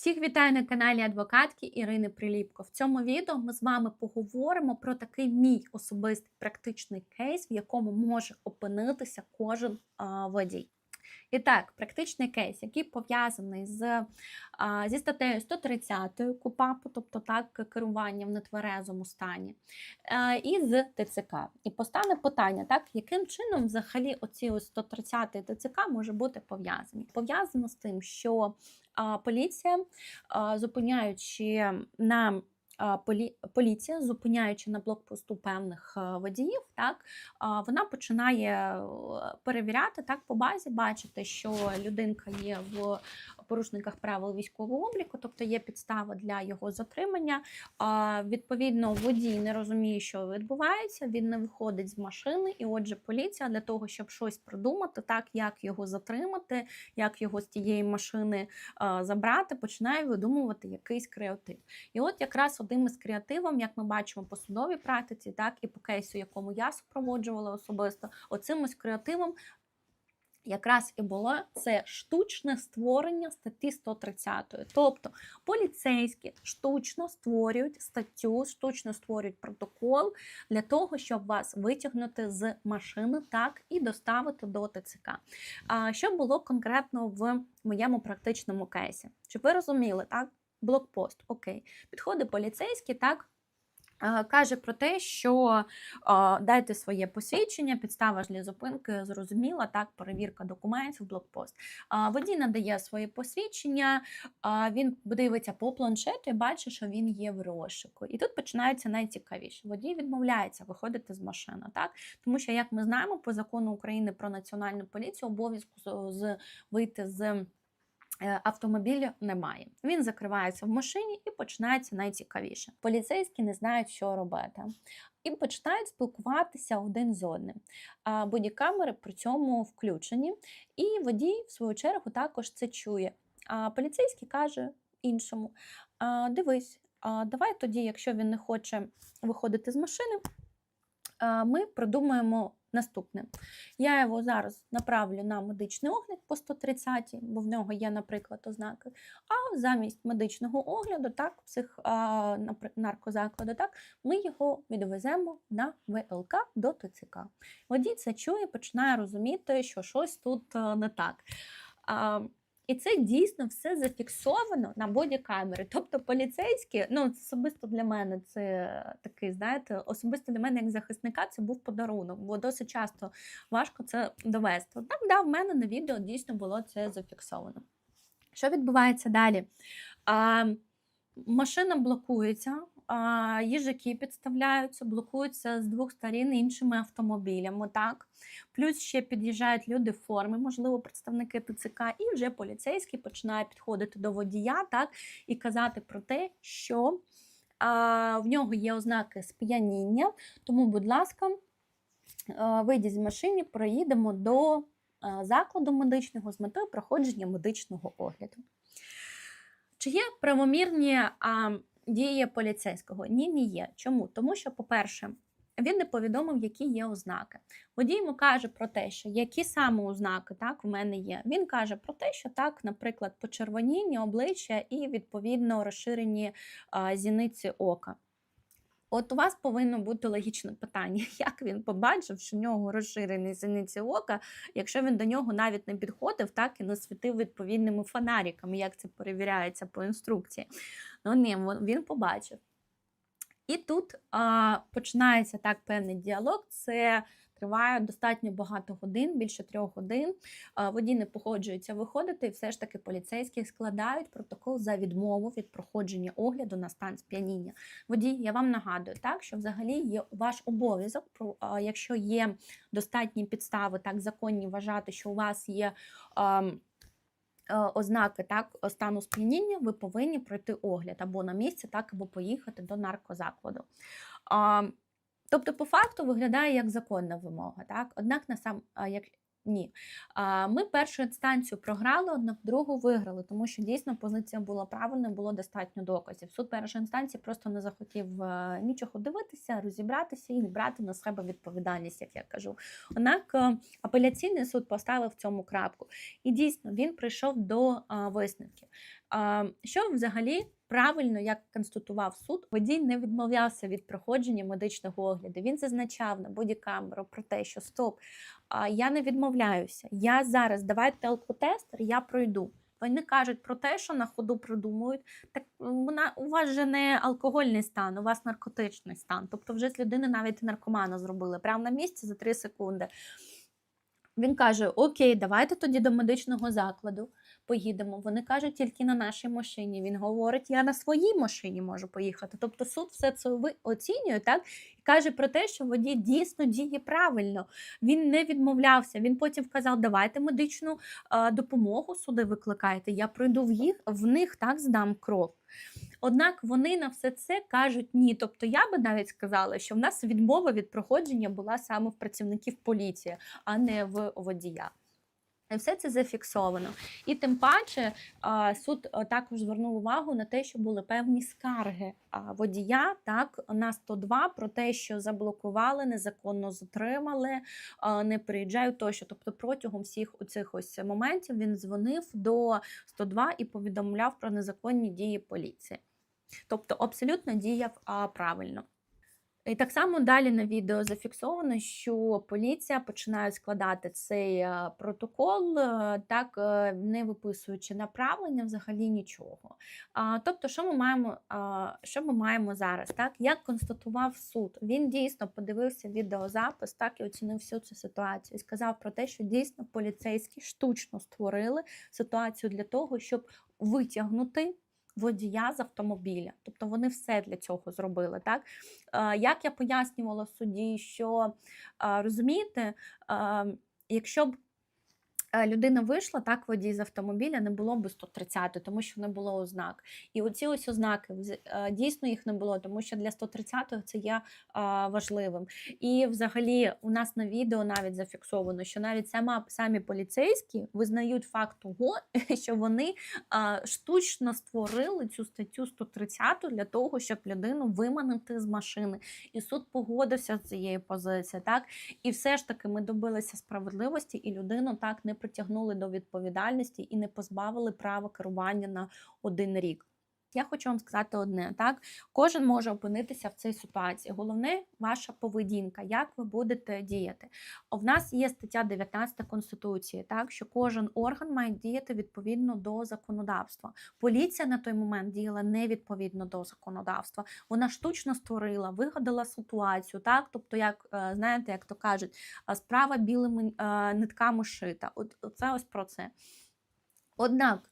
Всіх вітаю на каналі адвокатки Ірини Приліпко. В цьому відео ми з вами поговоримо про такий мій особистий практичний кейс, в якому може опинитися кожен водій. І так, практичний кейс, який пов'язаний з, зі статтею 130 КУПАПу, тобто так, керування в нетверезому стані, і з ТЦК. І постане питання, так, яким чином взагалі оці ось 130 ТЦК може бути пов'язані? Пов'язано з тим, що поліція, зупиняючи на Поліція, зупиняючи на блокпосту певних водіїв, так вона починає е, перевіряти так по базі, бачити, що людинка є в порушниках правил військового обліку, тобто є підстава для його затримання. Відповідно, водій не розуміє, що відбувається, він не виходить з машини, і отже, поліція для того, щоб щось придумати, так як його затримати, як його з тієї машини забрати, починає видумувати якийсь креатив. І от якраз одним із креативом, як ми бачимо по судовій практиці, так і по кейсу, якому я супроводжувала особисто, оцим ось креативом. Якраз і було це штучне створення статті 130. Тобто поліцейські штучно створюють статтю, штучно створюють протокол для того, щоб вас витягнути з машини так і доставити до ТЦК. А що було конкретно в моєму практичному кейсі? Щоб ви розуміли, так? Блокпост, окей, підходить поліцейський, так. Е, Каже про те, що е, дайте своє посвідчення, підстава ж для зупинки зрозуміла, так, перевірка документів, блокпост. Водій надає своє посвідчення, він дивиться по планшету і бачить, що він є в розшуку. І тут починається найцікавіше. Водій відмовляється виходити з машини, так? Тому що, як ми знаємо, по закону України про національну поліцію обов'язку з, вийти з автомобіля немає. Він закривається в машині і починається найцікавіше. Поліцейські не знають, що робити. І починають спілкуватися один з одним. А бодікамери при цьому включені, і водій, в свою чергу, також це чує. А поліцейський каже іншому: а, дивись, а, давай тоді, якщо він не хоче виходити з машини, а, ми продумаємо наступне. Я його зараз направлю на медичний огляд по 130, бо в нього є, наприклад, ознаки. А замість медичного огляду, так, псих, а, наркозакладу, так, ми його відвеземо на ВЛК до ТЦК. Водій це чує, починає розуміти, що щось тут е, не так. А, і це дійсно все зафіксовано на бодікамери. Тобто поліцейські, ну особисто для мене це такий, знаєте, особисто для мене як захисника це був подарунок, бо досить часто важко це довести. Однак, да, в мене на відео дійсно було це зафіксовано. Що відбувається далі? А, машина блокується, їжаки підставляються, блокуються з двох сторін іншими автомобілями. Так? Плюс ще під'їжджають люди в формі, можливо, представники ТЦК, і вже поліцейський починає підходити до водія так, і казати про те, що а, в нього є ознаки сп'яніння, тому, будь ласка, вийдіть з машини, проїдемо до закладу медичного з метою проходження медичного огляду. Чи є правомірні а, дії поліцейського? Ні, не є. Чому? Тому що, по-перше, він не повідомив, які є ознаки. Водій йому каже про те, що які саме ознаки так, в мене є. Він каже про те, що так, наприклад, почервоніння обличчя і відповідно розширені а, зіниці ока. От у вас повинно бути логічне питання, як він побачив, що в нього розширені зіниці ока, якщо він до нього навіть не підходив, так і не світив відповідними фонариками, як це перевіряється по інструкції. Ну ні, він побачив. І тут а, починається так певний діалог. Це триває достатньо багато годин, більше трьох годин. А, водій не погоджується виходити, і все ж таки поліцейські складають протокол за відмову від проходження огляду на стан сп'яніння. Водій, я вам нагадую, так що взагалі є ваш обов'язок, про а, якщо є достатні підстави, так законні вважати, що у вас є. е, Ознаки так стану сп'яніння, ви повинні пройти огляд або на місці, так або поїхати до наркозакладу. Тобто, по факту виглядає як законна вимога. Так? Однак, на сам, як, Ні. Ми першу інстанцію програли, однак другу виграли, тому що дійсно позиція була правильна, було достатньо доказів. Суд першої інстанції просто не захотів е, нічого дивитися, розібратися і брати на себе відповідальність, як я кажу. Однак е, апеляційний суд поставив в цьому крапку, і дійсно він прийшов до е, висновків. Що взагалі правильно, як констатував суд, водій не відмовлявся від проходження медичного огляду. Він зазначав на бодікамеру про те, що стоп, я не відмовляюся. Я зараз давайте алкотестер, я пройду. Вони кажуть про те, що на ходу придумують. Так вона у вас же не алкогольний стан, у вас наркотичний стан. Тобто, вже з людини навіть наркомана зробили прямо на місці за 3 секунди. Він каже: Окей, давайте тоді до медичного закладу поїдемо. Вони кажуть, тільки на нашій машині. Він говорить, я на своїй машині можу поїхати. Тобто суд все це оцінює, так і каже про те, що водій дійсно діє правильно. Він не відмовлявся. Він потім сказав, давайте медичну допомогу сюди викликайте. Я пройду в їх в них так здам кров. Однак вони на все це кажуть ні. Тобто я би навіть сказала, що в нас відмова від проходження була саме в працівників поліції, а не в водія. Все це зафіксовано. І тим паче суд також звернув увагу на те, що були певні скарги водія так на 102 про те, що заблокували, незаконно затримали, не приїжджають тощо. Тобто, протягом всіх цих ось моментів він дзвонив до 102 і повідомляв про незаконні дії поліції. Тобто абсолютно діяв правильно. І так само далі на відео зафіксовано, що поліція починає складати цей е, протокол, е, так е, не виписуючи направлення взагалі нічого. Тобто, що ми маємо що ми маємо зараз? Так, Як констатував суд, він дійсно подивився відеозапис, так і оцінив всю цю ситуацію. І сказав про те, що дійсно поліцейські штучно створили ситуацію для того, щоб витягнути водія з автомобіля. Тобто вони все для цього зробили. Так? Як я пояснювала судді, що розумієте, якщо б Е, людина вийшла, так водій з автомобіля не було би 130, тому що не було ознак. І оці ось ознаки е, дійсно їх не було, тому що для 130-го це є важливим. І взагалі у нас на відео навіть зафіксовано, що навіть сама самі поліцейські визнають факт того, що вони штучно створили цю статтю 130 для того, щоб людину виманити з машини. І суд погодився з цією позицією. Так і все ж таки ми добилися справедливості, і людину так не притягнули до відповідальності і не позбавили права керування на один рік. Я хочу вам сказати одне: так кожен може опинитися в цій ситуації. Головне ваша поведінка, як ви будете діяти. В нас є стаття 19 Конституції, так що кожен орган має діяти відповідно до законодавства. Поліція на той момент діяла невідповідно до законодавства. Вона штучно створила, вигадала ситуацію, так, тобто, як е, знаєте, як то кажуть, справа білими е, нитками шита. От це ось про це. Однак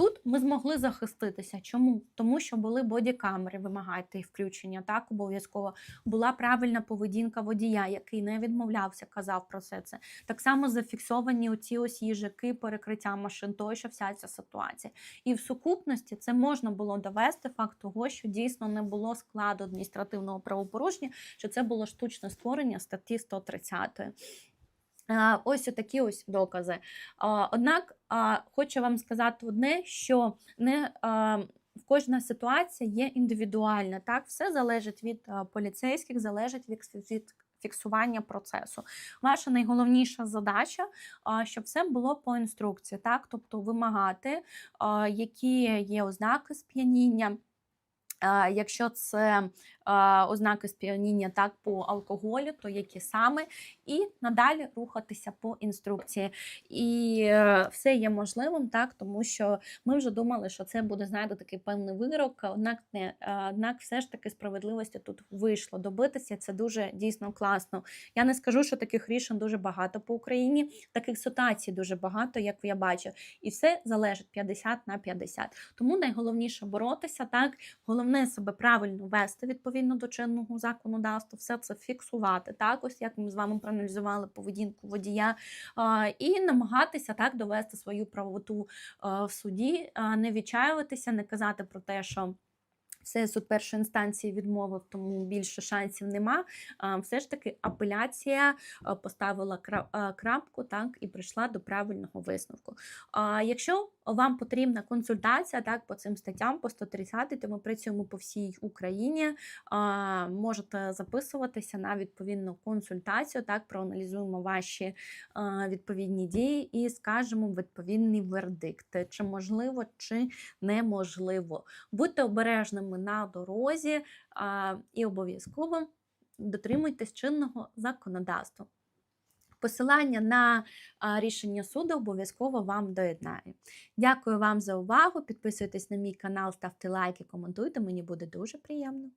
Тут ми змогли захиститися. Чому? Тому що були бодікамери, вимагайте їх включення, так обов'язково була правильна поведінка водія, який не відмовлявся, казав про все це. Так само зафіксовані оці ось їжаки, перекриття машин, тощо вся ця ситуація. І в сукупності це можна було довести факт того, що дійсно не було складу адміністративного правопорушення, що це було штучне створення статті 130. Ось такі ось докази. Однак хочу вам сказати одне, що не кожна ситуація є індивідуальна. Так, все залежить від поліцейських, залежить від фіксування процесу. Ваша найголовніша задача, щоб все було по інструкції, так, тобто вимагати, які є ознаки сп'яніння. Якщо це ознаки сп'яніння так по алкоголю, то які саме, і надалі рухатися по інструкції. І е, все є можливим, так, тому що ми вже думали, що це буде знаєте, такий певний вирок, однак не однак, все ж таки справедливості тут вийшло добитися. Це дуже дійсно класно. Я не скажу, що таких рішень дуже багато по Україні, таких ситуацій дуже багато, як я бачу, і все залежить 50 на 50. Тому найголовніше боротися так, головне себе правильно вести відповідно відповідно до чинного законодавства, все це фіксувати, так ось як ми з вами проаналізували поведінку водія, і намагатися так довести свою правоту в суді, не відчаюватися, не казати про те, що. Все суд першої інстанції відмовив, тому більше шансів нема. Все ж таки апеляція поставила крапку так і прийшла до правильного висновку. Якщо вам потрібна консультація так по цим статтям, по 130, то ми працюємо по всій Україні. Можете записуватися на відповідну консультацію. Так, проаналізуємо ваші відповідні дії і скажемо відповідний вердикт, чи можливо, чи неможливо. Будьте обережними на дорозі і обов'язково дотримуйтесь чинного законодавства. Посилання на рішення суду обов'язково вам доєднаю. Дякую вам за увагу. Підписуйтесь на мій канал, ставте лайки, коментуйте. Мені буде дуже приємно.